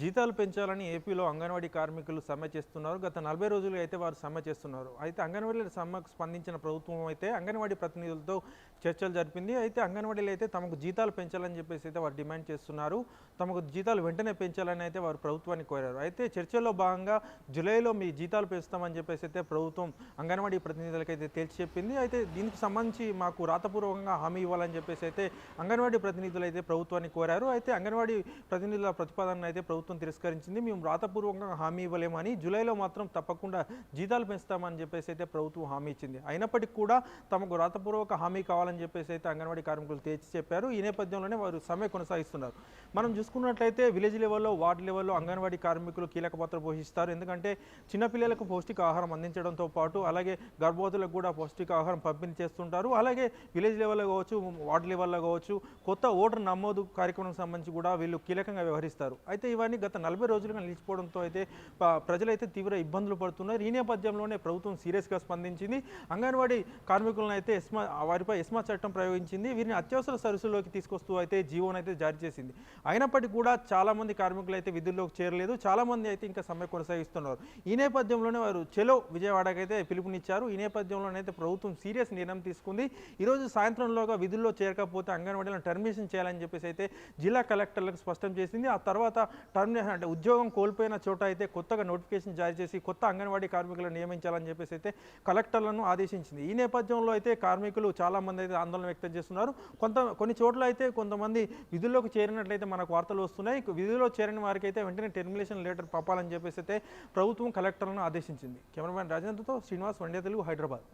జీతాలు పెంచాలని ఏపీలో అంగన్వాడీ కార్మికులు సమ్మె చేస్తున్నారు. గత నలభై రోజులుగా అయితే వారు సమ్మె చేస్తున్నారు. అయితే అంగన్వాడీల సమ్మెకు స్పందించిన ప్రభుత్వం అయితే అంగన్వాడీ ప్రతినిధులతో చర్చలు జరిపింది. అయితే అంగన్వాడీలు అయితే తమకు జీతాలు పెంచాలని చెప్పేసి అయితే వారు డిమాండ్ చేస్తున్నారు. తమకు జీతాలు వెంటనే పెంచాలని అయితే వారు ప్రభుత్వాన్ని కోరారు. అయితే చర్చల్లో భాగంగా జూలైలో మీ జీతాలు పెంచుతామని చెప్పేసి అయితే ప్రభుత్వం అంగన్వాడీ ప్రతినిధులకు అయితే తేల్చి చెప్పింది. అయితే దీనికి సంబంధించి మాకు రాతపూర్వకంగా హామీ ఇవ్వాలని చెప్పేసి అయితే అంగన్వాడీ ప్రతినిధులు అయితే ప్రభుత్వాన్ని కోరారు. అయితే అంగన్వాడీ ప్రతినిధుల ప్రతిపాదన అయితే ప్రభుత్వం ప్రభుత్వం తిరస్కరించింది. మేము రాతపూర్వకంగా హామీ ఇవ్వలేమని జూలైలో మాత్రం తప్పకుండా జీతాలు పెంచుతామని చెప్పేసి అయితే ప్రభుత్వం హామీ ఇచ్చింది. అయినప్పటికీ కూడా తమకు రాతపూర్వక హామీ కావాలని చెప్పేసి అయితే అంగన్వాడీ కార్మికులు తేల్చి చెప్పారు. ఈ నేపథ్యంలోనే వారు సమ్మె కొనసాగిస్తున్నారు. మనం చూసుకున్నట్లయితే విలేజ్ లెవెల్లో వార్డు లెవెల్లో అంగన్వాడీ కార్మికులు కీలక పాత్ర పోషిస్తారు. ఎందుకంటే చిన్నపిల్లలకు పౌష్టికాహారం అందించడంతో పాటు అలాగే గర్భవతులకు కూడా పౌష్టికాహారం పంపిణీ చేస్తుంటారు. అలాగే విలేజ్ లెవెల్లో కావచ్చు వార్డు లెవెల్లో కావచ్చు కొత్త ఓటర్ నమోదు కార్యక్రమం సంబంధించి కూడా వీళ్ళు కీలకంగా వ్యవహరిస్తారు. అయితే ఇవన్నీ గత నలభై రోజులుగా నిలిచిపోవడంతో అయితే ప్రజలైతే తీవ్ర ఇబ్బందులు పడుతున్నారు. ఈ నేపథ్యంలోనే ప్రభుత్వం సీరియస్గా స్పందించింది. అంగన్వాడీ కార్మికులను అయితే ఎస్మా వారిపై ఎస్మా చట్టం ప్రయోగించింది. వీరిని అత్యవసర సరస్సులోకి తీసుకొస్తూ అయితే జీవోను అయితే జారీ చేసింది. అయినప్పటికీ కూడా చాలా మంది కార్మికులు అయితే విధుల్లోకి చేరలేదు. చాలామంది అయితే ఇంకా సమ్మె కొనసాగిస్తున్నారు. ఈ నేపథ్యంలోనే వారు చెలో విజయవాడకైతే పిలుపునిచ్చారు. ఈ నేపథ్యంలోనైతే ప్రభుత్వం సీరియస్ నిర్ణయం తీసుకుంది. ఈరోజు సాయంత్రంలోగా విధుల్లో చేరకపోతే అంగన్వాడీలను టర్మినేషన్ చేయాలని చెప్పేసి అయితే జిల్లా కలెక్టర్లకు స్పష్టం చేసింది. ఆ తర్వాత టర్మినేషన్ అంటే ఉద్యోగం కోల్పోయిన చోట అయితే కొత్తగా నోటిఫికేషన్ జారీ చేసి కొత్త అంగన్వాడీ కార్మికులను నియమించాలని చెప్పేసి అయితే కలెక్టర్లను ఆదేశించింది. ఈ నేపథ్యంలో అయితే కార్మికులు చాలామంది అయితే ఆందోళన వ్యక్తం చేస్తున్నారు. కొంత కొన్ని చోట్ల అయితే కొంతమంది విధుల్లోకి చేరినట్లయితే మనకు వార్తలు వస్తున్నాయి. విధుల్లో చేరిన వారికి అయితే వెంటనే టెర్మినేషన్ లెటర్ పంపాలని చెప్పేసి అయితే ప్రభుత్వం కలెక్టర్లను ఆదేశించింది. కెమెరామ్యాన్ రాజేంద్రతో శ్రీనివాస్ వండే తెలుగు హైదరాబాద్.